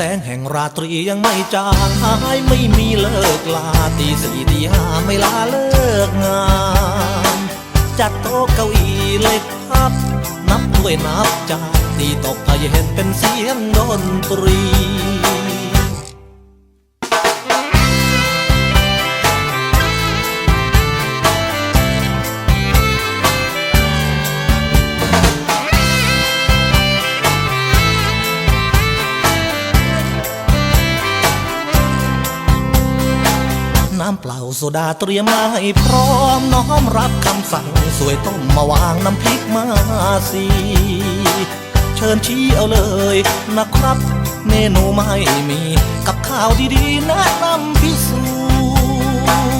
แสงแห่งราตรียังไม่จางหายไม่มีเลิกลาตีสี่ตีห้าไม่ลาเลิกงานจัดโต๊ะเก้าอี้เล็กพับ นับถ้วยนับจานตีตกพายเห็นเป็นเสียงดนตรีำเปล่าโซดาเตรียมมาให้พร้อมน้อมรับคำสั่งสวยต้มมาวางน้ำพริกมาสีเชิญชี้เอาเลยนะครับ เมนูไม่มีกับข้าวดีๆแนะนำพิสู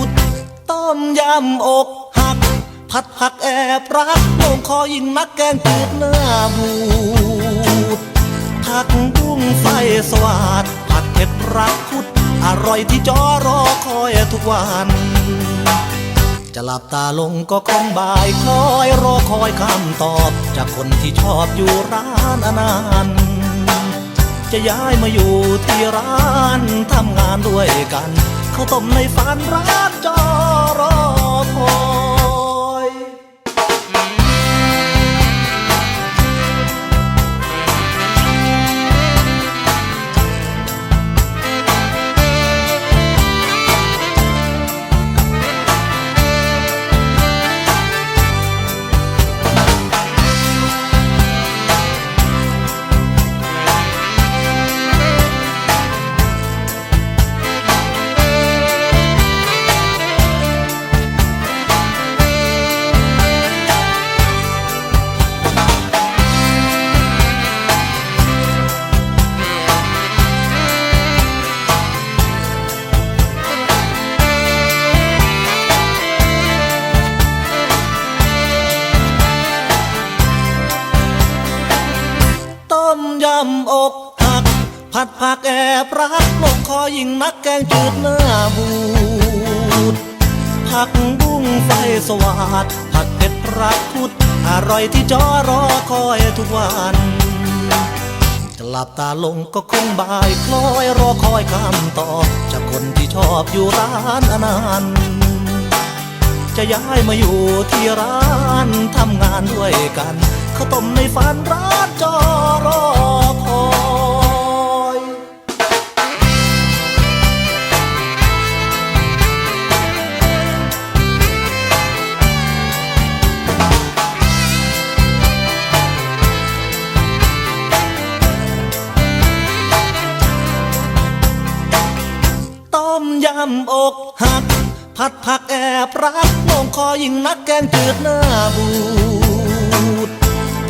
จน์ต้มยำอกหัก ผัดผักแอบรักโลงคอยิ่งนักแกงจืดเนื้อบูดผักบุ้งไฟสวาดผัดเผ็ดรักคุด อร่อยที่จอรอคอยทุกวัน จะหลับตาลงก็คงบ่ายคอยรอคอยคำตอบ จากคนที่ชอบอยู่ร้านอนานต์จะย้ายมาอยู่ที่ร้านทำงานด้วยกัน เขาต้มในฝันร้านจอรอคอย ผัดผักแอบรักลงคอยิ่งนักแกงจืดเนื้อบูดผักบุ้งไฟสวาดผัดเผ็ดรักคุด อร่อยที่จอรอคอยทุกวันจะหลับตาลงก็คงบ่ายคล้อยรอคอยคำตอบจากคนที่ชอบอยู่ร้านอนานต์จะย้ายมาอยู่ที่ร้านทำงานด้วยกันข้าวต้มในฝันร้า อกหักผัดผักแอบรักลงคอยิ่งนักแกงจืดเนื้อบูด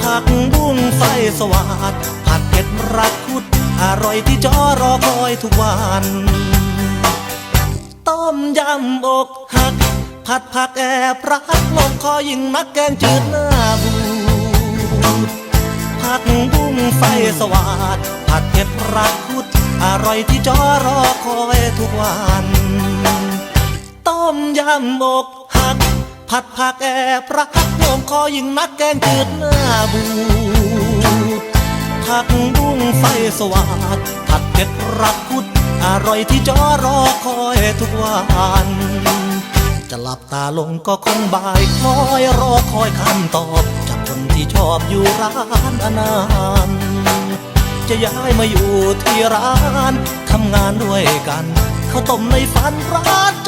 ผักบุ้งไฟสวาดผัดเผ็ดรักคุด อร่อยที่จอรอคอยทุกวัน ต้มยำอกหัก ผัดผักแอบรักลงคอยิ่งนักแกงจืดเนื้อบูดผักบุ้งไฟสวาดผัดเผ็ดรักคุดอร่อยที่จอรอคอยทุกวัน มยำอกหัก ผัดผักแอบรักลงคอยิ่งนักแกงจืดเนื้อบูดผักบุ้งไฟสวาดผัดเผ็ดรักคุด อร่อยที่จอรอคอยทุกวันจะหลับตาลงก็คงบ่ายคอยรอคอยคำตอบจากคนที่ชอบอยู่ร้านอนานจะย้ายมาอยู่ที่ร้านทำงานด้วยกันข้าวต้มในฝันร้านจ